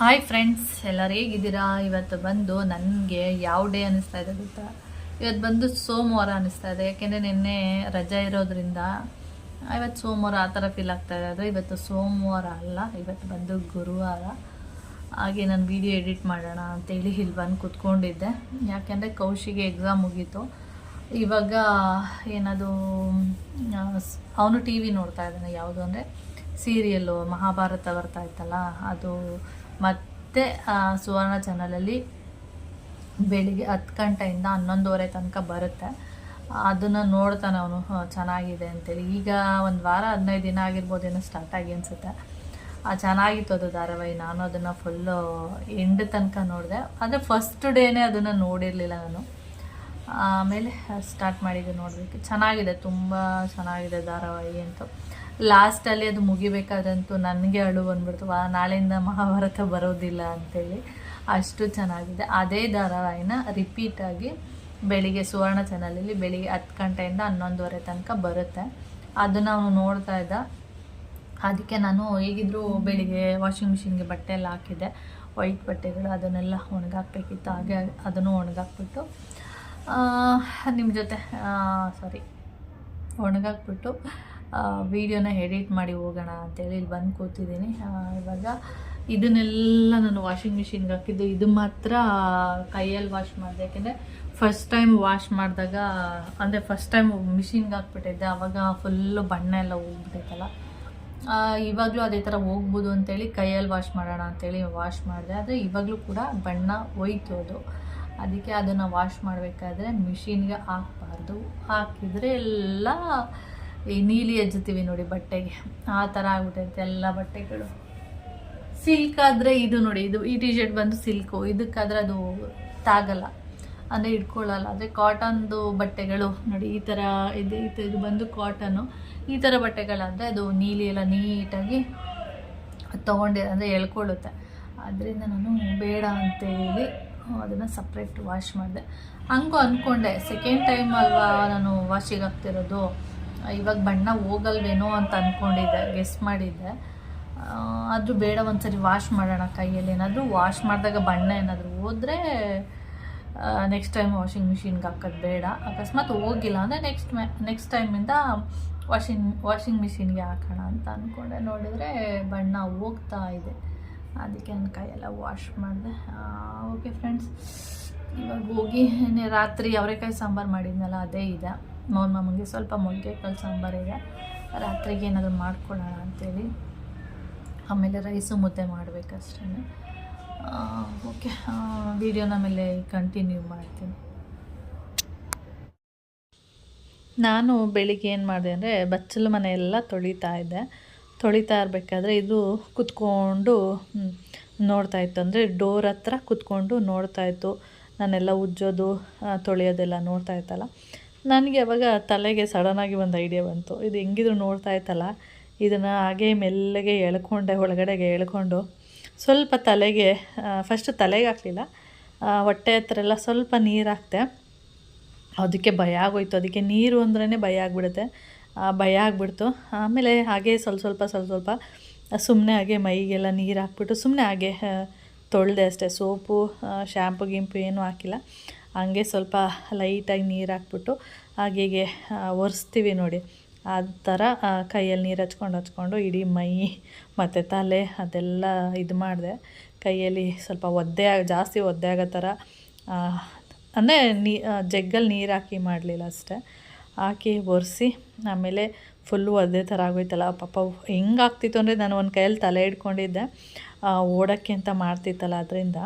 Hi friends ಎಲ್ಲರೂ ಹೇಗಿದ್ದೀರಾ? ಇವತ್ತು ಬಂದು ನನಗೆ ಯಾವ ಡೇ ಅನ್ನಿಸ್ತಾ ಇದೆ ಗೊತ್ತಾ? ಇವತ್ತು ಬಂದು ಸೋಮವಾರ ಅನ್ನಿಸ್ತಾ ಇದೆ. ಯಾಕೆಂದರೆ ನಿನ್ನೆ ರಜೆ ಇರೋದ್ರಿಂದ ಇವತ್ತು ಸೋಮವಾರ ಆ ಥರ ಫೀಲ್ ಆಗ್ತಾ ಇದೆ. ಇವತ್ತು ಸೋಮವಾರ ಅಲ್ಲ, ಇವತ್ತು ಬಂದು ಗುರುವಾರ. ಹಾಗೆ ನಾನು ವಿಡಿಯೋ ಎಡಿಟ್ ಮಾಡೋಣ ಅಂತೇಳಿ ಇಲ್ಲಿ ಬಂದು ಕೂತ್ಕೊಂಡಿದ್ದೆ. ಯಾಕೆಂದರೆ ಕೌಶಿಗೆ ಎಕ್ಸಾಮ್ ಮುಗೀತು. ಇವಾಗ ಏನದು ಅವನು ಟಿ ವಿ ನೋಡ್ತಾ ಇದ್ದಾನೆ. ಯಾವುದು ಅಂದರೆ ಸೀರಿಯಲ್ಲು ಮಹಾಭಾರತ ಬರ್ತಾ ಇತ್ತಲ್ಲ, ಅದು ಮತ್ತೆ ಸುವರ್ಣ ಚಾನಲಲ್ಲಿ ಬೆಳಿಗ್ಗೆ ಹತ್ತು ಗಂಟೆಯಿಂದ ಹನ್ನೊಂದುವರೆ ತನಕ ಬರುತ್ತೆ. ಅದನ್ನು ನೋಡ್ತಾನೆ ಅವನು ಚೆನ್ನಾಗಿದೆ ಅಂತೇಳಿ. ಈಗ ಒಂದು ವಾರ, ಹದಿನೈದು ದಿನ ಆಗಿರ್ಬೋದೇನೋ ಸ್ಟಾರ್ಟ್ ಆಗಿ ಅನಿಸುತ್ತೆ. ಚೆನ್ನಾಗಿತ್ತು ಅದು ಧಾರಾವಾಹಿ. ನಾನು ಅದನ್ನು ಫುಲ್ಲು ಎಂಡ್ ತನಕ ನೋಡಿದೆ. ಆದರೆ ಫಸ್ಟ್ ಡೇನೇ ಅದನ್ನು ನೋಡಿರಲಿಲ್ಲ ನಾನು. ಆಮೇಲೆ ಸ್ಟಾರ್ಟ್ ಮಾಡಿದ್ದು ನೋಡಬೇಕು. ಚೆನ್ನಾಗಿದೆ, ತುಂಬ ಚೆನ್ನಾಗಿದೆ ಧಾರಾವಾಹಿ ಅಂತೂ. ಲಾಸ್ಟಲ್ಲಿ ಅದು ಮುಗಿಬೇಕಾದಂತೂ ನನಗೆ ಅಳು ಬಂದ್ಬಿಡ್ತು. ವಾ, ನಾಳೆಯಿಂದ ಮಹಾಭಾರತ ಬರೋದಿಲ್ಲ ಅಂತೇಳಿ ಅಷ್ಟು ಚೆನ್ನಾಗಿದೆ. ಅದೇ ಧಾರಾವಾಹಿನ ರಿಪೀಟಾಗಿ ಬೆಳಿಗ್ಗೆ ಸುವರ್ಣ ಚಾನಲಲ್ಲಿ ಬೆಳಿಗ್ಗೆ ಹತ್ತು ಗಂಟೆಯಿಂದ ಹನ್ನೊಂದುವರೆ ತನಕ ಬರುತ್ತೆ. ಅದನ್ನು ಅವನು ನೋಡ್ತಾ ಇದ್ದ. ಅದಕ್ಕೆ ನಾನು ಹೇಗಿದ್ರು ಬೆಳಿಗ್ಗೆ ವಾಷಿಂಗ್ ಮಿಷಿನ್ಗೆ ಬಟ್ಟೆ ಎಲ್ಲ ಹಾಕಿದ್ದೆ. ವೈಟ್ ಬಟ್ಟೆಗಳು ಅದನ್ನೆಲ್ಲ ಒಣಗಾಕ್ಬೇಕಿತ್ತು. ಹಾಗೆ ಅದನ್ನು ಒಣಗಾಕ್ಬಿಟ್ಟು ನಿಮ್ಮ ಜೊತೆ ಸಾರಿ ಒಣಗಾಕ್ಬಿಟ್ಟು ವೀಡಿಯೋನ ಎಡಿಟ್ ಮಾಡಿ ಹೋಗೋಣ ಅಂತೇಳಿ ಇಲ್ಲಿ ಬಂದು ಕೂತಿದ್ದೀನಿ. ಇವಾಗ ಇದನ್ನೆಲ್ಲ ನಾನು ವಾಷಿಂಗ್ ಮಿಷಿನ್ಗೆ ಹಾಕಿದ್ದು. ಇದು ಮಾತ್ರ ಕೈಯಲ್ಲಿ ವಾಶ್ ಮಾಡಿದೆ. ಯಾಕೆಂದರೆ ಫಸ್ಟ್ ಟೈಮ್ ವಾಶ್ ಮಾಡಿದಾಗ, ಅಂದರೆ ಫಸ್ಟ್ ಟೈಮ್ ಮಿಷಿನ್ಗೆ ಹಾಕ್ಬಿಟ್ಟಿದ್ದೆ. ಆವಾಗ ಫುಲ್ಲು ಬಣ್ಣ ಎಲ್ಲ ಹೋಗ್ಬಿಟ್ಟೈತಲ್ಲ ಇವಾಗಲೂ ಅದೇ ಥರ ಹೋಗ್ಬೋದು ಅಂತೇಳಿ ಕೈಯಲ್ಲಿ ವಾಶ್ ಮಾಡೋಣ ಅಂತೇಳಿ ವಾಶ್ ಮಾಡಿದೆ. ಆದರೆ ಇವಾಗಲೂ ಕೂಡ ಬಣ್ಣ ಹೋಯ್ತು ಅದು. ಅದಕ್ಕೆ ಅದನ್ನು ವಾಶ್ ಮಾಡಬೇಕಾದ್ರೆ ಮಿಷಿನ್ಗೆ ಹಾಕ್ಬಾರ್ದು. ಹಾಕಿದರೆ ಎಲ್ಲ ಈ ನೀಲಿ ಹಚ್ಚುತ್ತೀವಿ ನೋಡಿ ಬಟ್ಟೆಗೆ. ಆ ಥರ ಆಗ್ಬಿಟ್ಟೈತೆ ಎಲ್ಲ ಬಟ್ಟೆಗಳು. ಸಿಲ್ಕ್ ಆದರೆ ಇದು ನೋಡಿ, ಇದು ಈ ಟಿ ಶರ್ಟ್ ಬಂದು ಸಿಲ್ಕು ಇದಕ್ಕಾದರೆ ಅದು ತಾಗಲ್ಲ. ಅಂದರೆ ಇಟ್ಕೊಳ್ಳಲ್ಲ. ಅಂದರೆ ಕಾಟನ್ದು ಬಟ್ಟೆಗಳು ನೋಡಿ, ಈ ಥರ ಇದು ಇದು ಬಂದು ಕಾಟನು ಈ ಥರ ಬಟ್ಟೆಗಳಾದರೆ ಅದು ನೀಲಿ ಎಲ್ಲ ನೀಟಾಗಿ ತೊಗೊಂಡಿ, ಅಂದರೆ ಎಳ್ಕೊಳ್ಳುತ್ತೆ. ಅದರಿಂದ ನಾನು ಬೇಡ ಅಂತೇಳಿ ಅದನ್ನು ಸಪ್ರೇಟ್ ವಾಶ್ ಮಾಡಿದೆ. ಹಂಗೂ ಅಂದ್ಕೊಂಡೆ ಸೆಕೆಂಡ್ ಟೈಮ್ ಅಲ್ವಾ ನಾನು ವಾಶಿಗೆ ಹಾಕ್ತಿರೋದು ಇವಾಗ ಬಣ್ಣ ಹೋಗಲ್ವೇನೋ ಅಂತ ಅಂದ್ಕೊಂಡಿದ್ದೆ ಗೆಸ್ ಮಾಡಿದ್ದೆ. ಆದರೂ ಬೇಡ, ಒಂದ್ಸರಿ ವಾಶ್ ಮಾಡೋಣ ಕೈಯಲ್ಲಿ. ಏನಾದರೂ ವಾಶ್ ಮಾಡಿದಾಗ ಬಣ್ಣ ಏನಾದರೂ ಹೋದರೆ ನೆಕ್ಸ್ಟ್ ಟೈಮ್ ವಾಷಿಂಗ್ ಮಿಷಿನ್ಗೆ ಹಾಕೋದು ಬೇಡ. ಅಕಸ್ಮಾತ್ ಹೋಗಿಲ್ಲ ಅಂದರೆ ನೆಕ್ಸ್ಟ್ ಮೆ ನೆಕ್ಸ್ಟ್ ಟೈಮಿಂದ ವಾಷಿಂಗ್ ವಾಷಿಂಗ್ ಮಿಷಿನ್ಗೆ ಹಾಕೋಣ ಅಂತ ಅಂದ್ಕೊಂಡೆ ನೋಡಿದರೆ ಬಣ್ಣ ಹೋಗ್ತಾ ಇದೆ. ಅದಕ್ಕೆ ನನ್ನ ಕೈಯೆಲ್ಲ ವಾಶ್ ಮಾಡಿದೆ. ಓಕೆ ಫ್ರೆಂಡ್ಸ್ ಇವಾಗ ಹೋಗಿ ರಾತ್ರಿ ಅವರೆಕಾಯಿ ಸಾಂಬಾರು ಮಾಡಿದ್ನಲ್ಲ, ಅದೇ ಇದೆ. ಮೌನ ಮಾಮಗೆ ಸ್ವಲ್ಪ ಮೊಳಕೆಕಾಳು ಸಾಂಬಾರು ಇದೆ. ರಾತ್ರಿಗೆ ಏನಾದರೂ ಮಾಡ್ಕೊಳ್ಳೋಣ ಅಂತೇಳಿ. ಆಮೇಲೆ ರೈಸು ಮುದ್ದೆ ಮಾಡಬೇಕಷ್ಟೇ ಓಕೆ ವಿಡಿಯೋನ ಆಮೇಲೆ ಕಂಟಿನ್ಯೂ ಮಾಡ್ತೀನಿ. ನಾನು ಬೆಳಿಗ್ಗೆ ಏನು ಮಾಡಿದೆ ಅಂದರೆ ಬಚ್ಚಲು ಮನೆಯೆಲ್ಲ ತೊಳಿತಾ ಇದ್ದೆ. ತೊಳಿತಾ ಇರಬೇಕಾದ್ರೆ ಇದು ಕುತ್ಕೊಂಡು ನೋಡ್ತಾ ಇತ್ತು. ಅಂದರೆ ಡೋರ್ ಹತ್ರ ಕುತ್ಕೊಂಡು ನೋಡ್ತಾ ಇತ್ತು. ನಾನೆಲ್ಲ ಉಜ್ಜೋದು ತೊಳೆಯೋದೆಲ್ಲ ನೋಡ್ತಾ ಇತ್ತಲ್ಲ. ನನಗೆ ಅವಾಗ ತಲೆಗೆ ಸಡನ್ನಾಗಿ ಒಂದು ಐಡಿಯಾ ಬಂತು. ಇದು ಹೆಂಗಿದ್ರು ನೋಡ್ತಾ ಇತ್ತಲ್ಲ? ಇದನ್ನು ಹಾಗೆ ಮೆಲ್ಲಗೆ ಎಳ್ಕೊಂಡೆ, ಒಳಗಡೆಗೆ ಎಳ್ಕೊಂಡು ಸ್ವಲ್ಪ ತಲೆಗೆ ಫಸ್ಟ್ ತಲೆಗೆ ಹಾಕಲಿಲ್ಲ. ಹೊಟ್ಟೆ ಹತ್ರ ಎಲ್ಲ ಸ್ವಲ್ಪ ನೀರು ಹಾಕ್ತೆ ಅದಕ್ಕೆ ಭಯ ಆಗೋಯ್ತು. ಅದಕ್ಕೆ ನೀರು ಅಂದ್ರೇ ಭಯ ಆಗಿಬಿಡುತ್ತೆ. ಭಯ ಆಗಿಬಿಡ್ತು. ಆಮೇಲೆ ಹಾಗೆ ಸ್ವಲ್ಪ ಸ್ವಲ್ಪ ಸ್ವಲ್ಪ ಸ್ವಲ್ಪ ಸುಮ್ಮನೆ ಹಾಗೆ ಮೈಗೆಲ್ಲ ನೀರು ಹಾಕ್ಬಿಟ್ಟು ಸುಮ್ಮನೆ ಹಾಗೆ ತೊಳೆದೆ ಅಷ್ಟೇ. ಸೋಪು ಶ್ಯಾಂಪು ಗಿಂಪು ಏನೂ ಹಾಕಿಲ್ಲ. ಹಂಗೆ ಸ್ವಲ್ಪ ಲೈಟಾಗಿ ನೀರು ಹಾಕ್ಬಿಟ್ಟು ಹಾಗೆ ಒರೆಸ್ತೀವಿ ನೋಡಿ. ಆ ಥರ ಕೈಯಲ್ಲಿ ನೀರು ಹಚ್ಕೊಂಡು ಹಚ್ಕೊಂಡು ಇಡೀ ಮೈ ಮತ್ತು ತಲೆ ಅದೆಲ್ಲ ಇದು ಮಾಡಿದೆ. ಕೈಯಲ್ಲಿ ಸ್ವಲ್ಪ ಒದ್ದೆ ಜಾಸ್ತಿ ಒದ್ದೆ ಆಗೋ ಥರ ಅಂದರೆ ನೀ ಜಗ್ಗಲ್ಲಿ ನೀರು ಹಾಕಿ ಮಾಡಲಿಲ್ಲ ಅಷ್ಟೇ. ಹಾಕಿ ಒರೆಸಿ, ಆಮೇಲೆ ಫುಲ್ಲು ಒದ್ದೆ ಥರ ಆಗೋಯ್ತಲ್ಲ, ಪಾಪ ಹೆಂಗಾಗ್ತಿತ್ತು ಅಂದರೆ ನಾನು ಒಂದು ಕೈಯಲ್ಲಿ ತಲೆ ಹಿಡ್ಕೊಂಡಿದ್ದೆ. ಓಡೋಕ್ಕೆ ಅಂತ ಮಾಡ್ತಿತ್ತಲ್ಲ ಅದರಿಂದ.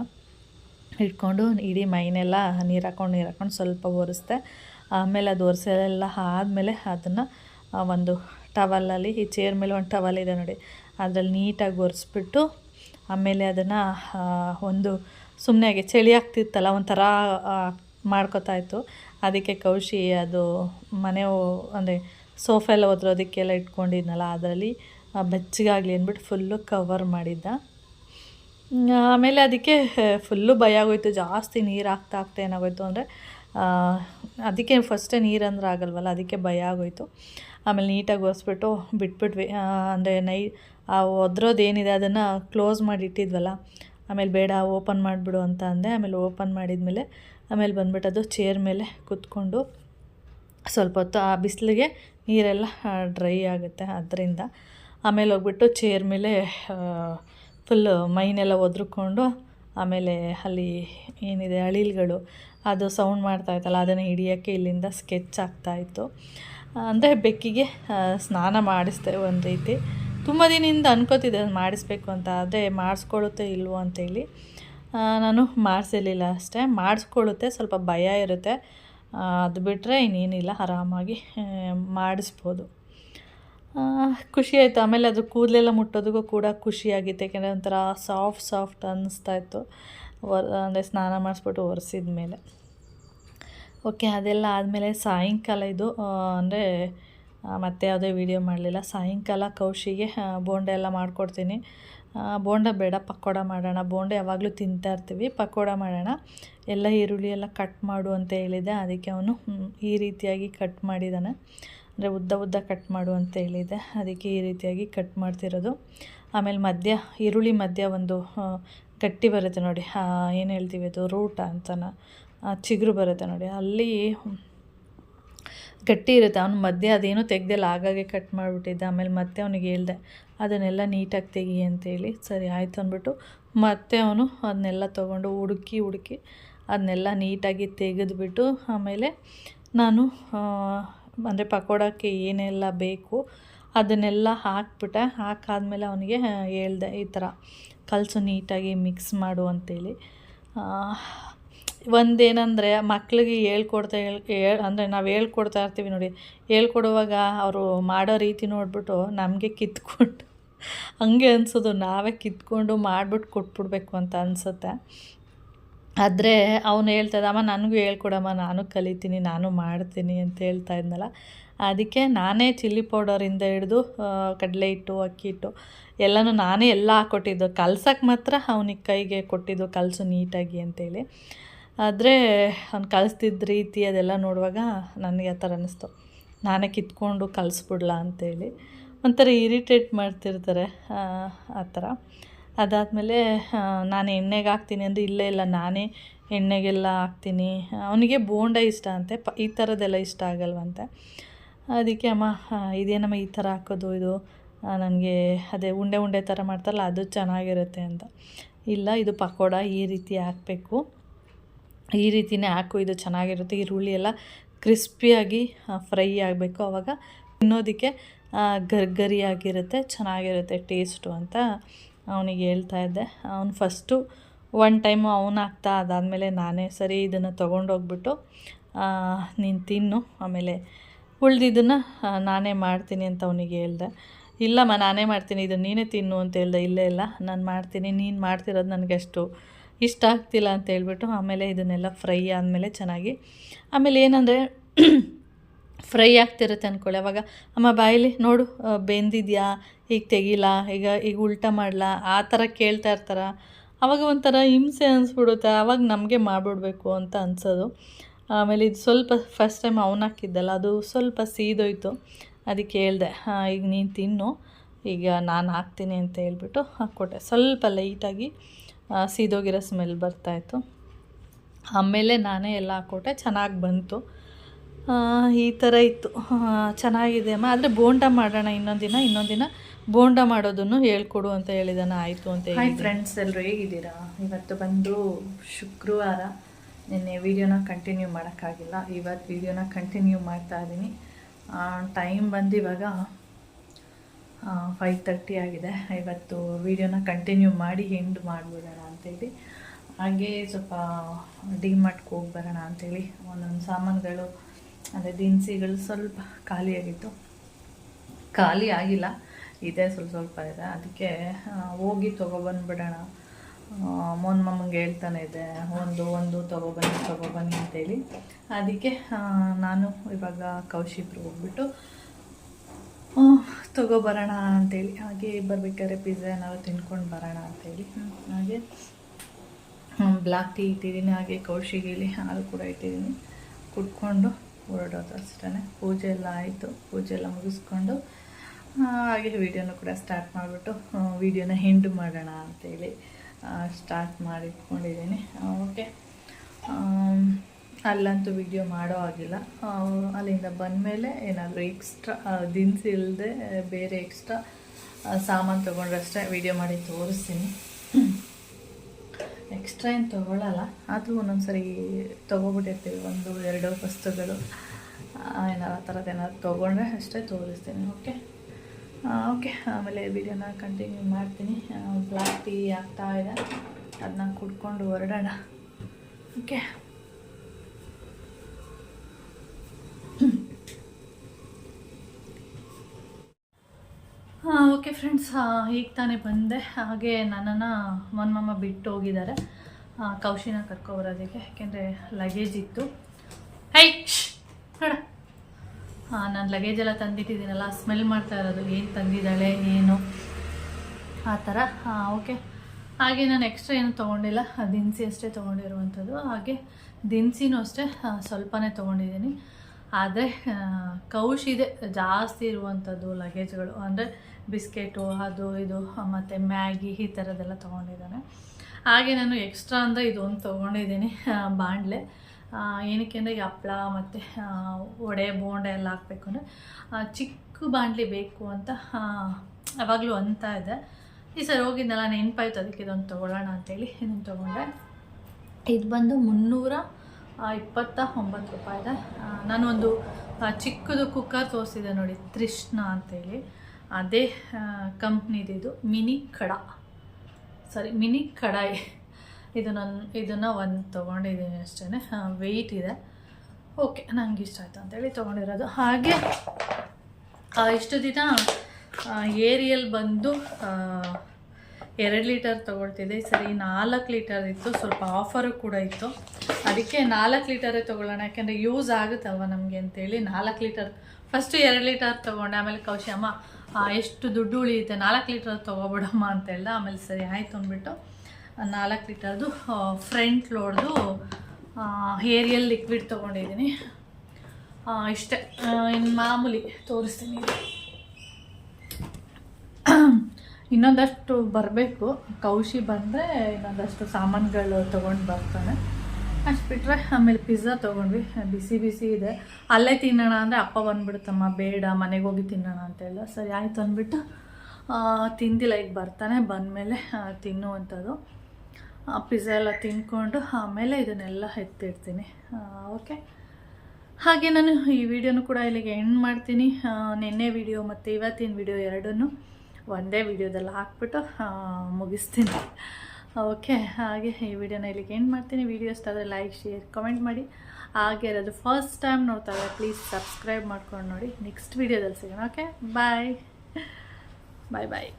ಇಟ್ಕೊಂಡು ಇಡೀ ಮೈನೆಲ್ಲ ನೀರು ಹಾಕ್ಕೊಂಡು ನೀರು ಹಾಕ್ಕೊಂಡು ಸ್ವಲ್ಪ ಒರೆಸ್ದೆ, ಆಮೇಲೆ ಅದು ಒರೆಸೆಲ್ಲ ಆದಮೇಲೆ ಅದನ್ನು ಒಂದು ಟವಲಲ್ಲಿ, ಈ ಚೇರ್ ಮೇಲೆ ಒಂದು ಟವಲ್ ಇದೆ ನೋಡಿ, ಅದರಲ್ಲಿ ನೀಟಾಗಿ ಒರೆಸ್ಬಿಟ್ಟು, ಆಮೇಲೆ ಅದನ್ನು ಒಂದು ಸುಮ್ಮನೆ ಹಾಗೆ ಚಳಿ ಆಗ್ತಿತ್ತಲ್ಲ, ಒಂಥರ ಮಾಡ್ಕೋತಾ ಇತ್ತು. ಅದಕ್ಕೆ ಕೌಶಿ ಅದು ಮನೆ ಅಂದರೆ ಸೋಫಾ ಎಲ್ಲ ಒದ್ರೋದಕ್ಕೆಲ್ಲ ಇಟ್ಕೊಂಡಿದ್ನಲ್ಲ, ಅದರಲ್ಲಿ ಬೆಚ್ಚಗಾಗಲಿ ಅಂದ್ಬಿಟ್ಟು ಫುಲ್ಲು ಕವರ್ ಮಾಡಿದ್ದ. ಆಮೇಲೆ ಅದಕ್ಕೆ ಫುಲ್ಲು ಭಯ ಆಗೋಯ್ತು, ಜಾಸ್ತಿ ನೀರು ಹಾಕ್ತಾ ಹಾಕ್ತಾ ಏನಾಗೋಯ್ತು ಅಂದರೆ ಅದಕ್ಕೆ ಫಸ್ಟೇ ನೀರು ಅಂದ್ರೆ ಆಗಲ್ವಲ್ಲ, ಅದಕ್ಕೆ ಭಯ ಆಗೋಯ್ತು. ಆಮೇಲೆ ನೀಟಾಗಿ ಒರೆಸ್ಬಿಟ್ಟು ಬಿಟ್ಬಿಟ್ವಿ. ಅಂದರೆ ನೈ, ಆ ಒದ್ರೋದು ಏನಿದೆ ಅದನ್ನು ಕ್ಲೋಸ್ ಮಾಡಿ ಇಟ್ಟಿದ್ವಲ್ಲ ಆಮೇಲೆ ಬೇಡ ಓಪನ್ ಮಾಡಿಬಿಡು ಅಂತ ಅಂದೆ. ಆಮೇಲೆ ಓಪನ್ ಮಾಡಿದ್ಮೇಲೆ, ಆಮೇಲೆ ಬಂದ್ಬಿಟ್ಟು ಅದು ಚೇರ್ ಮೇಲೆ ಕೂತ್ಕೊಂಡು ಸ್ವಲ್ಪ ಹೊತ್ತು ಆ ಬಿಸಿಲಿಗೆ ನೀರೆಲ್ಲ ಡ್ರೈ ಆಗುತ್ತೆ ಅದರಿಂದ. ಆಮೇಲೆ ಹೋಗ್ಬಿಟ್ಟು ಚೇರ್ ಮೇಲೆ ಫುಲ್ಲು ಮೈನೆಲ್ಲ ಒದ್ರಿಕೊಂಡು ಆಮೇಲೆ ಅಲ್ಲಿ ಏನಿದೆ ಅಳಿಲ್ಗಳು, ಅದು ಸೌಂಡ್ ಮಾಡ್ತಾಯಿತ್ತಲ್ಲ ಅದನ್ನು ಹಿಡಿಯೋಕ್ಕೆ ಇಲ್ಲಿಂದ ಸ್ಕೆಚ್ ಆಗ್ತಾಯಿತ್ತು ಅಂದರೆ ಬೆಕ್ಕಿಗೆ ಸ್ನಾನ ಮಾಡಿಸ್ದೆ ಒಂದು ರೀತಿ. ತುಂಬ ದಿನದಿಂದ ಅನ್ಕೋತಿದ್ದೆ ಮಾಡಿಸ್ಬೇಕು ಅಂತ, ಆದರೆ ಮಾಡಿಸ್ಕೊಳ್ಳುತ್ತೆ ಇಲ್ವೋ ಅಂತೇಳಿ. ನಾನು ಮಾಡಿಸಿರ್ಲಿಲ್ಲ ಅಷ್ಟೇ. ಮಾಡಿಸ್ಕೊಳ್ಳುತ್ತೆ, ಸ್ವಲ್ಪ ಭಯ ಇರುತ್ತೆ. ಅದು ಬಿಟ್ಟರೆ ಇನ್ನೇನಿಲ್ಲ, ಆರಾಮಾಗಿ ಮಾಡಿಸ್ಬೋದು. ಖುಷಿ ಆಯಿತು. ಆಮೇಲೆ ಅದು ಕೂದಲೆಲ್ಲ ಮುಟ್ಟೋದಕ್ಕೂ ಕೂಡ ಖುಷಿಯಾಗಿತ್ತು. ಯಾಕೆಂದರೆ ಒಂಥರ ಸಾಫ್ಟ್ ಸಾಫ್ಟ್ ಅನ್ನಿಸ್ತಾ ಇತ್ತು. ಅಂದರೆ ಸ್ನಾನ ಮಾಡಿಸ್ಬಿಟ್ಟು ಒರೆಸಿದ ಮೇಲೆ ಓಕೆ ಅದೆಲ್ಲ ಆದಮೇಲೆ ಸಾಯಂಕಾಲ ಇದು. ಅಂದರೆ ಮತ್ತೆ ಯಾವುದೇ ವೀಡಿಯೋ ಮಾಡಲಿಲ್ಲ. ಸಾಯಂಕಾಲ ಕೌಶಿಗೆ ಬೋಂಡ ಎಲ್ಲ ಮಾಡಿಕೊಡ್ತೀನಿ. ಬೋಂಡ ಬೇಡ, ಪಕೋಡ ಮಾಡೋಣ. ಬೋಂಡೆ ಯಾವಾಗಲೂ ತಿಂತಾ ಇರ್ತೀವಿ. ಪಕೋಡ ಮಾಡೋಣ. ಎಲ್ಲ ಈರುಳ್ಳಿ ಎಲ್ಲ ಕಟ್ ಮಾಡು ಅಂತ ಹೇಳಿದೆ ಅದಕ್ಕೆ ಅವನು ಈ ರೀತಿಯಾಗಿ ಕಟ್ ಮಾಡಿದ್ದಾನೆ ಅಂದರೆ ಉದ್ದ ಉದ್ದ ಕಟ್ ಮಾಡು ಅಂತ ಹೇಳಿದೆ. ಅದಕ್ಕೆ ಈ ರೀತಿಯಾಗಿ ಕಟ್ ಮಾಡ್ತಿರೋದು. ಆಮೇಲೆ ಮಧ್ಯ, ಈರುಳ್ಳಿ ಮಧ್ಯ ಒಂದು ಗಟ್ಟಿ ಬರುತ್ತೆ ನೋಡಿ. ಏನು ಹೇಳ್ತೀವಿ ಅದು? ರೂಟ ಅಂತನ? ಚಿಗುರು ಬರುತ್ತೆ ನೋಡಿ. ಅಲ್ಲಿ ಗಟ್ಟಿ ಇರುತ್ತೆ. ಅವ್ನು ಮಧ್ಯೆ ಅದೇನು ತೆಗ್ದೆಲ್ಲ. ಆಗಾಗೆ ಕಟ್ ಮಾಡಿಬಿಟ್ಟಿದ್ದೆ. ಆಮೇಲೆ ಮತ್ತೆ ಅವನಿಗೆ ಹೇಳ್ದೆ, ಅದನ್ನೆಲ್ಲ ನೀಟಾಗಿ ತೆಗಿ ಅಂತೇಳಿ. ಸರಿ, ಆಯಿತು ಅಂದ್ಬಿಟ್ಟು ಮತ್ತೆ ಅವನು ಅದನ್ನೆಲ್ಲ ತೊಗೊಂಡು ಹುಡುಕಿ ಹುಡುಕಿ ಅದನ್ನೆಲ್ಲ ನೀಟಾಗಿ ತೆಗೆದುಬಿಟ್ಟು ಆಮೇಲೆ ನಾನು ಅಂದರೆ ಪಕೋಡಕ್ಕೆ ಏನೆಲ್ಲ ಬೇಕು ಅದನ್ನೆಲ್ಲ ಹಾಕ್ಬಿಟ್ಟೆ. ಹಾಕಾದ್ಮೇಲೆ ಅವನಿಗೆ ಹೇಳ್ದೆ, ಈ ಥರ ಕಲಸು ನೀಟಾಗಿ ಮಿಕ್ಸ್ ಮಾಡು ಅಂತೇಳಿ. ಒಂದೇನಂದರೆ ಮಕ್ಳಿಗೆ ಹೇಳ್ಕೊಡ್ತಾ ಹೇಳ್ ಹೇಳ್, ಅಂದರೆ ನಾವು ಹೇಳ್ಕೊಡ್ತಾ ಇರ್ತೀವಿ ನೋಡಿ. ಹೇಳ್ಕೊಡುವಾಗ ಅವರು ಮಾಡೋ ರೀತಿ ನೋಡಿಬಿಟ್ಟು ನಮಗೆ ಕಿತ್ಕೊಂಡು, ಹಂಗೆ ಅನಿಸೋದು. ನಾವೇ ಕಿತ್ಕೊಂಡು ಮಾಡಿಬಿಟ್ಟು ಕೊಟ್ಬಿಡ್ಬೇಕು ಅಂತ ಅನಿಸುತ್ತೆ. ಆದರೆ ಅವನು ಹೇಳ್ತಾಯಿದ್ದಮ್ಮ ನನಗೂ ಹೇಳ್ಕೊಡಮ್ಮ ನಾನು ಕಲಿತೀನಿ ನಾನು ಮಾಡ್ತೀನಿ ಅಂತ ಹೇಳ್ತಾ ಇದ್ನಲ್ಲ. ಅದಕ್ಕೆ ನಾನೇ ಚಿಲ್ಲಿ ಪೌಡರಿಂದ ಹಿಡಿದು ಕಡಲೆ ಹಿಟ್ಟು ಅಕ್ಕಿ ಹಿಟ್ಟು ಎಲ್ಲನೂ ನಾನೇ ಎಲ್ಲ ಹಾಕ್ಕೊಟ್ಟಿದ್ದು ಕಲ್ಸಕ್ಕೆ ಮಾತ್ರ ಅವನಿಗೆ ಕೈಗೆ ಕೊಟ್ಟಿದ್ದು ಕಲಸು ನೀಟಾಗಿ ಅಂತೇಳಿ ಆದರೆ ಅವ್ನು ಕಲಿಸ್ತಿದ್ದ ರೀತಿ ಅದೆಲ್ಲ ನೋಡುವಾಗ ನನಗೆ ಆ ಥರ ಅನ್ನಿಸ್ತು. ನಾನೇ ಕಿತ್ಕೊಂಡು ಕಲಿಸ್ಬಿಡ್ಲಾ ಅಂತೇಳಿ ಒಂಥರ ಇರಿಟೇಟ್ ಮಾಡ್ತಿರ್ತಾರೆ ಆ, ಆ ಥರ. ಅದಾದಮೇಲೆ ನಾನು ಎಣ್ಣೆಗೆ ಹಾಕ್ತೀನಿ ಅಂದರೆ ಇಲ್ಲೇ ಇಲ್ಲ, ನಾನೇ ಎಣ್ಣೆಗೆಲ್ಲ ಹಾಕ್ತೀನಿ. ಅವನಿಗೆ ಬೋಂಡ ಇಷ್ಟ ಅಂತೆ, ಪ, ಈ ಥರದ್ದೆಲ್ಲ ಇಷ್ಟ ಆಗಲ್ವಂತೆ ಅದಕ್ಕೆ ಅಮ್ಮ ಇದೇನಮ್ಮ ಈ ಥರ ಹಾಕೋದು ಇದು? ನನಗೆ ಅದೇ ಉಂಡೆ ಉಂಡೆ ಥರ ಮಾಡ್ತಾರಲ್ಲ, ಅದು ಚೆನ್ನಾಗಿರುತ್ತೆ ಅಂತ. ಇಲ್ಲ, ಇದು ಪಕೋಡ ಈ ರೀತಿ ಹಾಕಬೇಕು. ಈ ರೀತಿನೇ ಹಾಕು, ಇದು ಚೆನ್ನಾಗಿರುತ್ತೆ. ಈರುಳ್ಳಿ ಎಲ್ಲ ಕ್ರಿಸ್ಪಿಯಾಗಿ ಫ್ರೈ ಆಗಬೇಕು ಆವಾಗ ತಿನ್ನೋದಕ್ಕೆ ಗರ್ಗರಿಯಾಗಿರುತ್ತೆ, ಚೆನ್ನಾಗಿರುತ್ತೆ ಟೇಸ್ಟು ಅಂತ. ಅವನಿಗೆ ಹೇಳ್ತಾ ಇದ್ದೆ. ಅವನು ಫಸ್ಟು ಒನ್ ಟೈಮು ಅವನು ಹಾಕ್ತಾ ಅದಾದಮೇಲೆ ನಾನೇ ಸರಿ ಇದನ್ನು ತೊಗೊಂಡೋಗ್ಬಿಟ್ಟು ನೀನು ತಿನ್ನು. ಆಮೇಲೆ ಉಳ್ದಿದ್ದನ್ನು ನಾನೇ ಮಾಡ್ತೀನಿ ಅಂತ ಅವನಿಗೆ ಹೇಳ್ದೆ. ಇಲ್ಲಮ್ಮ, ನಾನೇ ಮಾಡ್ತೀನಿ, ಇದು ನೀನೇ ತಿನ್ನು ಅಂತ ಹೇಳ್ದೆ. ಇಲ್ಲೇ ಇಲ್ಲ, ನಾನು ಮಾಡ್ತೀನಿ, ನೀನು ಮಾಡ್ತಿರೋದು ನನಗೆ ಅಷ್ಟು ಇಷ್ಟ ಆಗ್ತಿಲ್ಲ ಅಂತ ಹೇಳ್ಬಿಟ್ಟು ಆಮೇಲೆ ಇದನ್ನೆಲ್ಲ ಫ್ರೈ ಆದಮೇಲೆ ಚೆನ್ನಾಗಿ, ಆಮೇಲೆ ಏನಂದರೆ ಫ್ರೈ ಆಗ್ತಿರುತ್ತೆ ಅಂದ್ಕೊಳ್ಳಿ ಅವಾಗ ಅಮ್ಮ ಬಾಯಲ್ಲಿ ನೋಡು ಬೆಂದಿದೆಯಾ ಈಗ ತೆಗಿಲಾ, ಈಗ ಈಗ ಉಲ್ಟಾ ಮಾಡಲಾ, ಆ ಥರ ಕೇಳ್ತಾ ಇರ್ತಾರ. ಆವಾಗ ಒಂಥರ ಹಿಂಸೆ ಅನಿಸ್ಬಿಡುತ್ತೆ. ಆವಾಗ ನಮಗೆ ಮಾಡಿಬಿಡ್ಬೇಕು ಅಂತ ಅನ್ಸೋದು. ಆಮೇಲೆ ಇದು ಸ್ವಲ್ಪ ಫಸ್ಟ್ ಟೈಮ್ ಅವನು ಹಾಕಿದ್ದಲ್ಲ, ಅದು ಸ್ವಲ್ಪ ಸೀದೋಯ್ತು. ಅದಕ್ಕೆ ಹೇಳ್ದೆ, ಹಾಂ, ಈಗ ನೀನು ತಿನ್ನು, ಈಗ ನಾನು ಹಾಕ್ತೀನಿ ಅಂತ ಹೇಳ್ಬಿಟ್ಟು ಹಾಕ್ಕೊಟ್ಟೆ. ಸ್ವಲ್ಪ ಲೈಟಾಗಿ ಸೀದೋಗಿರೋ ಸ್ಮೆಲ್ ಬರ್ತಾಯಿತ್ತು ಆಮೇಲೆ ನಾನೇ ಎಲ್ಲ ಹಾಕ್ಕೊಟ್ಟೆ, ಚೆನ್ನಾಗಿ ಬಂತು. ಈ ಥರ ಇತ್ತು. ಚೆನ್ನಾಗಿದೆ ಅಮ್ಮ. ಆದರೆ ಬೋಂಡ ಮಾಡೋಣ ಇನ್ನೊಂದು ದಿನ ಇನ್ನೊಂದು ದಿನ ಬೋಂಡ ಮಾಡೋದನ್ನು ಹೇಳ್ಕೊಡು ಅಂತ ಹೇಳಿದಾನ. ಆಯಿತು ಅಂತ ಹೇಳಿ ಫ್ರೆಂಡ್ಸ್ ಎಲ್ಲರೂ ಹೇಗಿದ್ದೀರಾ? ಇವತ್ತು ಬಂದು ಶುಕ್ರವಾರ ನಿನ್ನೆ ವೀಡಿಯೋನ ಕಂಟಿನ್ಯೂ ಮಾಡೋಕ್ಕಾಗಿಲ್ಲ. ಇವತ್ತು ವೀಡಿಯೋನ ಕಂಟಿನ್ಯೂ ಮಾಡ್ತಾ ಇದ್ದೀನಿ. ಟೈಮ್ ಬಂದು ಇವಾಗ ಫೈವ್ ತರ್ಟಿ ಆಗಿದೆ. ಇವತ್ತು ವೀಡಿಯೋನ ಕಂಟಿನ್ಯೂ ಮಾಡಿ ಎಂಡ್ ಮಾಡಿಬಿಡೋಣ ಅಂತೇಳಿ ಹಾಗೆ ಸ್ವಲ್ಪ ಡಿಮಾರ್ಟ್ಗೆ ಹೋಗಿ ಬರೋಣ ಅಂತೇಳಿ ಒಂದೊಂದು ಸಾಮಾನುಗಳು ಅಂದರೆ ದಿನಸಿಗಳು ಸ್ವಲ್ಪ ಖಾಲಿಯಾಗಿತ್ತು ಖಾಲಿ ಆಗಿಲ್ಲ. ಇದೆ ಸ್ವಲ್ಪ ಸ್ವಲ್ಪ ಇದೆ. ಅದಕ್ಕೆ ಹೋಗಿ ತೊಗೊಬಂದ್ಬಿಡೋಣ ಮೋನ್ ಮಮ್ಮಂಗೆ ಹೇಳ್ತಾನೆ ಇದೆ. ಒಂದು ಒಂದು ತೊಗೊಬನ್ನಿ ತೊಗೊಬನ್ನಿ ಅಂತೇಳಿ. ಅದಕ್ಕೆ ನಾನು ಇವಾಗ ಕೌಶಿಬ್ರು ಹೋಗ್ಬಿಟ್ಟು ತೊಗೊಬರೋಣ ಅಂತೇಳಿ. ಹಾಗೆ ಬರ್ಬೇಕಾದ್ರೆ ಪಿಜ್ಜಾ ಏನಾದ್ರು ತಿನ್ಕೊಂಡು ಬರೋಣ ಅಂತೇಳಿ. ಹಾಗೆ ಬ್ಲ್ಯಾಕ್ ಟೀ ಇಟ್ಟಿದ್ದೀನಿ. ಹಾಗೆ ಕೌಶಿಗೆ ಹಾಲು ಕೂಡ ಇಟ್ಟಿದ್ದೀನಿ. ಕುಟ್ಕೊಂಡು ಹೊರಡೋದು ಅಷ್ಟೇ ಪೂಜೆ ಎಲ್ಲ ಆಯಿತು. ಪೂಜೆ ಎಲ್ಲ ಮುಗಿಸ್ಕೊಂಡು ಹಾಗೆ ವೀಡಿಯೋನ ಕೂಡ ಸ್ಟಾರ್ಟ್ ಮಾಡಿಬಿಟ್ಟು ವೀಡಿಯೋನ ಹೆಂಡು ಮಾಡೋಣ ಅಂತೇಳಿ ಸ್ಟಾರ್ಟ್ ಮಾಡಿಟ್ಕೊಂಡಿದ್ದೀನಿ. ಓಕೆ ಅಲ್ಲಂತೂ ವಿಡಿಯೋ ಮಾಡೋ ಆಗಿಲ್ಲ ಅಲ್ಲಿಂದ ಅಲ್ಲಿಂದ ಬಂದಮೇಲೆ ಏನಾದರೂ ಎಕ್ಸ್ಟ್ರಾ ದಿನಸಿ ಇಲ್ಲದೆ ಬೇರೆ ಎಕ್ಸ್ಟ್ರಾ ಸಾಮಾನು ತೊಗೊಂಡ್ರಷ್ಟೇ ವೀಡಿಯೋ ಮಾಡಿ ತೋರಿಸ್ತೀನಿ. ಎಕ್ಸ್ಟ್ರಾ ಏನು ತೊಗೊಳ್ಳಲ್ಲ ಆದರೂ ಒಂದೊಂದ್ಸರಿ ತೊಗೊಬಿಟ್ಟಿರ್ತೀವಿ, ಒಂದು, ಎರಡು ವಸ್ತುಗಳು. ಏನಾರು ಆ ಥರದ್ದು ಏನಾದ್ರು ತೊಗೊಂಡ್ರೆ ಅಷ್ಟೇ ತೋರಿಸ್ತೀನಿ ಓಕೆ ಓಕೆ ಆಮೇಲೆ ವಿಡಿಯೋನ ಕಂಟಿನ್ಯೂ ಮಾಡ್ತೀನಿ. ಬ್ಲಾಕ್ ಟೀ ಆಗ್ತಾ ಇದೆ. ಅದನ್ನ ಕುಡ್ಕೊಂಡು ಹೊರಡೋಣ ಓಕೆ ಹಾಂ ಓಕೆ ಫ್ರೆಂಡ್ಸ್ ಈಗ ತಾನೇ ಬಂದೆ. ಹಾಗೆ ನನ್ನನ್ನು ಮೊನ್ಮಮ್ಮ ಬಿಟ್ಟು ಹೋಗಿದ್ದಾರೆ. ಕೌಶಿನ ಕರ್ಕೊಬರೋದಕ್ಕೆ ಯಾಕೆಂದರೆ ಲಗೇಜ್ ಇತ್ತು. ಹೈ ನೋಡ ಹಾಂ, ನಾನು ಲಗೇಜ್ ಎಲ್ಲ ತಂದಿಟ್ಟಿದ್ದೀನಲ್ಲ ಸ್ಮೆಲ್ ಮಾಡ್ತಾ ಇರೋದು. ಏನು ತಂದಿದ್ದಾಳೆ, ಏನು? ಆ ಥರ. ಹಾಂ ಓಕೆ ಹಾಗೆ ನಾನು ಎಕ್ಸ್ಟ್ರಾ ಏನು ತೊಗೊಂಡಿಲ್ಲ. ದಿನಸಿ ಅಷ್ಟೇ ತೊಗೊಂಡಿರುವಂಥದ್ದು. ಹಾಗೆ ದಿನಸಿನೂ ಅಷ್ಟೇ ಸ್ವಲ್ಪನೇ ತೊಗೊಂಡಿದ್ದೀನಿ. ಆದರೆ ಕೌಶ್ ಇದೆ ಜಾಸ್ತಿ ಇರುವಂಥದ್ದು ಲಗೇಜ್ಗಳು ಅಂದರೆ ಬಿಸ್ಕೆಟು, ಅದು ಇದು, ಮತ್ತು ಮ್ಯಾಗಿ ಈ ಥರದ್ದೆಲ್ಲ ತೊಗೊಂಡಿದ್ದಾನೆ. ಹಾಗೆ ನಾನು ಎಕ್ಸ್ಟ್ರಾ ಅಂದರೆ ಇದೊಂದು ತೊಗೊಂಡಿದ್ದೀನಿ ಬಾಂಡ್ಲೆ. ಏನಕ್ಕೆ ಅಂದರೆ ಈ ಹಪ್ಳ ಮತ್ತು ವಡೆ, ಬೋಂಡೆ ಎಲ್ಲ ಹಾಕಬೇಕು ಅಂದರೆ ಚಿಕ್ಕ ಬಾಣಲೆ ಬೇಕು ಅಂತ ಯಾವಾಗಲೂ ಅಂತ ಇದೆ. ಈ ಸರಿ ಹೋಗಿದ್ದೆಲ್ಲ ನೆನಪಾಯ್ತು, ಅದಕ್ಕೆ ಇದೊಂದು ತೊಗೊಳ್ಳೋಣ ಅಂತೇಳಿ ಇದನ್ನು ತೊಗೊಂಡೆ. ಇದು ಬಂದು ಮುನ್ನೂರ ಇಪ್ಪತ್ತ ಒಂಬತ್ತು ರೂಪಾಯಿ ಇದೆ ನಾನೊಂದು ಚಿಕ್ಕದು ಕುಕ್ಕರ್ ತೋರಿಸಿದೆ ನೋಡಿ, ತೃಷ್ಣ ಅಂತೇಳಿ. ಅದೇ ಕಂಪ್ನಿದಿದು, ಮಿನಿ ಕಡ. ಸಾರಿ, ಮಿನಿ ಕಡಾಯಿ. ಇದು ನನ್ನ ಇದನ್ನು ಒಂದು ತೊಗೊಂಡಿದ್ದೀನಿ ಅಷ್ಟೇ ವೆಯ್ಟ್ ಇದೆ. ಓಕೆ ನನಗೆ ಇಷ್ಟ ಆಯಿತು ಅಂತೇಳಿ ತೊಗೊಂಡಿರೋದು. ಹಾಗೆ ಇಷ್ಟು ದಿನ ಏರಿಯಲ್ ಬಂದು ಎರಡು ಲೀಟರ್ ತೊಗೊಳ್ತಿದ್ದೆ. ಸರಿ ನಾಲ್ಕು ಲೀಟರ್ ಇತ್ತು ಸ್ವಲ್ಪ ಆಫರು ಕೂಡ ಇತ್ತು. ಅದಕ್ಕೆ ನಾಲ್ಕು ಲೀಟರೇ ತೊಗೊಳ್ಳೋಣ ಯಾಕೆಂದರೆ ಯೂಸ್ ಆಗುತ್ತಲ್ವ ನಮಗೆ ಅಂತೇಳಿ ನಾಲ್ಕು ಲೀಟರ್. ಫಸ್ಟು ಎರಡು ಲೀಟರ್ ತೊಗೊಂಡೆ ಆಮೇಲೆ ಕೌಶಿ ಅಮ್ಮ ಆ, ಎಷ್ಟು ದುಡ್ಡು ಉಳಿಯುತ್ತೆ? ನಾಲ್ಕು ಲೀಟರ್ ತೊಗೊಬಿಡಮ್ಮ ಅಂತ ಹೇಳ್ದೆ ಆಮೇಲೆ ಸರಿ ಆಯಿತು ಅಂದ್ಬಿಟ್ಟು ನಾಲ್ಕು ಲೀಟರ್ದು ಫ್ರಂಟ್ ಲೋಡ್ದು ಏರಿಯಲ್ ಲಿಕ್ವಿಡ್ ತೊಗೊಂಡಿದ್ದೀನಿ. ಇಷ್ಟೇ ಇನ್ನು ಮಾಮೂಲಿ ತೋರಿಸ್ತೀನಿ. ಇನ್ನೊಂದಷ್ಟು ಬರಬೇಕು. ಕೌಶಿ ಬಂದರೆ ಇನ್ನೊಂದಷ್ಟು ಸಾಮಾನುಗಳು ತೊಗೊಂಡು ಬರ್ತಾನೆ. ಅಷ್ಟು ಬಿಟ್ಟರೆ ಆಮೇಲೆ ಪಿಜ್ಜಾ ತೊಗೊಂಡ್ವಿ. ಬಿಸಿ ಬಿಸಿ ಇದೆ. ಅಲ್ಲೇ ತಿನ್ನೋಣ ಅಂದರೆ ಅಪ್ಪ ಬಂದ್ಬಿಡುತ್ತಮ್ಮ, ಬೇಡ, ಮನೆಗೆ ಹೋಗಿ ತಿನ್ನೋಣ ಅಂತ ಹೇಳ್ದ ಸರಿ, ಆಯಿತು ಅಂದ್ಬಿಟ್ಟು ತಿಂದಿಲ್ಲ, ಈಗ ಬರ್ತಾನೆ. ಬಂದಮೇಲೆ ತಿನ್ನುವಂಥದ್ದು. ಪಿಜ್ಜಾ ಎಲ್ಲ ತಿನ್ಕೊಂಡು ಆಮೇಲೆ ಇದನ್ನೆಲ್ಲ ಎತ್ತಿಡ್ತೀನಿ. ಓಕೆ? ಹಾಗೆ ನಾನು ಈ ವಿಡಿಯೋನು ಕೂಡ ಇಲ್ಲಿಗೆ ಎಂಡ್ ಮಾಡ್ತೀನಿ. ನಿನ್ನೆ ವಿಡಿಯೋ ಮತ್ತು ಇವತ್ತಿನ ವಿಡಿಯೋ ಎರಡನ್ನೂ. ಒಂದೇ ವಿಡಿಯೋದಲ್ಲಿ ಹಾಕ್ಬಿಟ್ಟು ಮುಗಿಸ್ತೀನಿ. ಓಕೆ, ಹಾಗೆ ಈ ವಿಡಿಯೋನ ಇಲ್ಲಿಗೆ ಏನು ಮಾಡ್ತೀನಿ. ವಿಡಿಯೋ ಇಷ್ಟ ಆದರೆ ಲೈಕ್ ಶೇರ್ ಕಮೆಂಟ್ ಮಾಡಿ. ಹಾಗೆ ಇರೋದು ಫಸ್ಟ್ ಟೈಮ್ ನೋಡ್ತಾ ಇದ್ದಾರೆ ಪ್ಲೀಸ್ ಸಬ್ಸ್ಕ್ರೈಬ್ ಮಾಡ್ಕೊಂಡು ನೋಡಿ. ನೆಕ್ಸ್ಟ್ ವಿಡಿಯೋದಲ್ಲಿ ಸಿಗೋಣ ಓಕೆ ಬಾಯ್ ಬಾಯ್ ಬಾಯ್